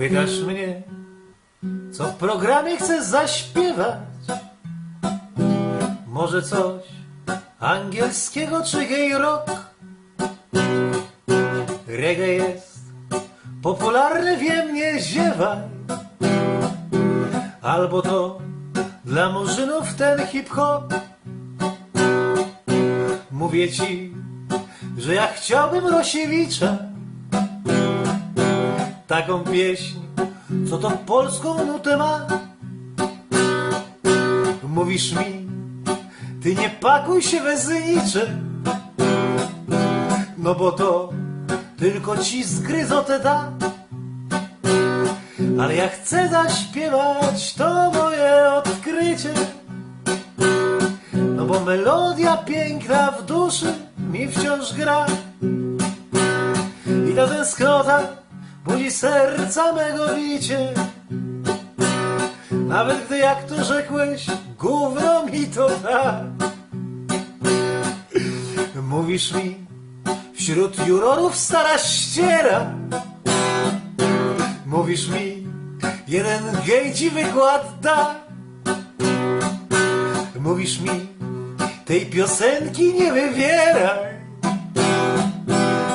Pytasz mnie, co w programie chcę zaśpiewać? Może coś angielskiego czy gay rock? Reggae jest popularny, wiem, nie ziewaj. Albo to dla murzynów ten hip-hop. Mówię ci, że ja chciałbym Rosiewicza. Taką pieśń, co to polską nutę ma. Mówisz mi, ty nie pakuj się bez niczym. No bo to tylko ci zgryzotę da. Ale ja chcę zaśpiewać, to moje odkrycie. No bo melodia piękna w duszy mi wciąż gra. I ta tęsknota budzi serca mego wicie. Nawet gdy jak to rzekłeś, gówno mi to da. Mówisz mi, wśród jurorów stara ściera. Mówisz mi, jeden gej ci wykład da. Mówisz mi, tej piosenki nie wywieraj.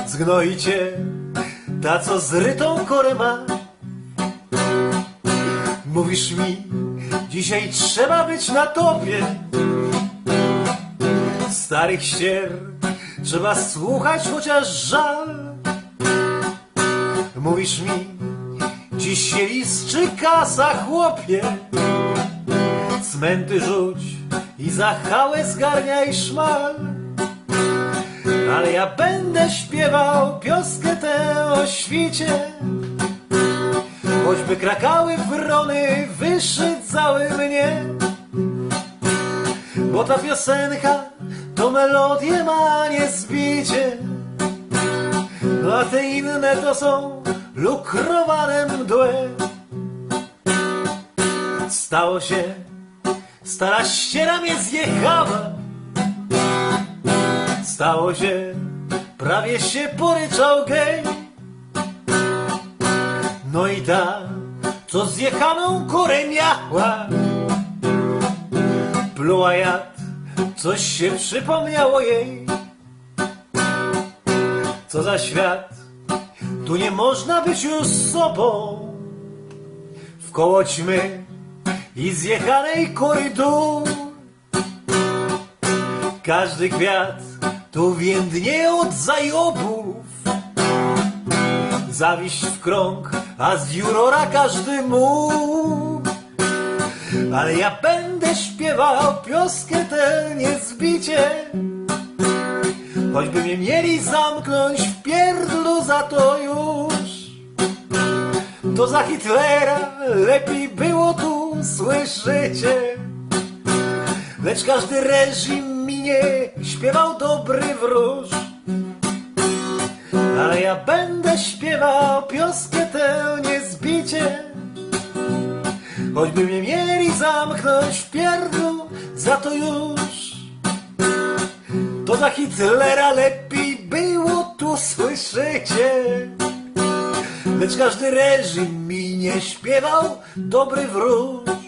Zgnoi cię ta, co zrytą korę ma. Mówisz mi, dzisiaj trzeba być na topie. Starych ścier trzeba słuchać, chociaż żal. Mówisz mi, dziś się liszczy kasa, chłopie. Cmenty rzuć i za hałę zgarniaj szmal. Ale ja będę śpiewał pioskę tę o świcie. Choćby krakały wrony, wyszydzały mnie. Bo ta piosenka to melodię ma niezbicie. A te inne to są lukrowane mdłe. Stało się, stara ściera mnie zjechała. Stało się, prawie się poryczał gej. No i ta, co zjechaną kurę miała. Pluła jad, coś się przypomniało jej. Co za świat, tu nie można być już sobą. W koło ćmy i zjechanej kury dół. Każdy kwiat tu więdnie od zajobów. Zawiść w krąg, a z jurora każdy mógł. Ale ja będę śpiewał pioskę tę niezbicie. Choćby mnie mieli zamknąć w pierdlu za to już. To za Hitlera lepiej było tu, słyszycie? Lecz każdy reżim minie, śpiewał dobry wróż. Ale ja będę śpiewał pioskę tę niezbicie. Choćby mnie mieli zamknąć w pierdlu, za to już. To za Hitlera lepiej było tu, słyszycie? Lecz każdy reżim mi nie śpiewał dobry wróż.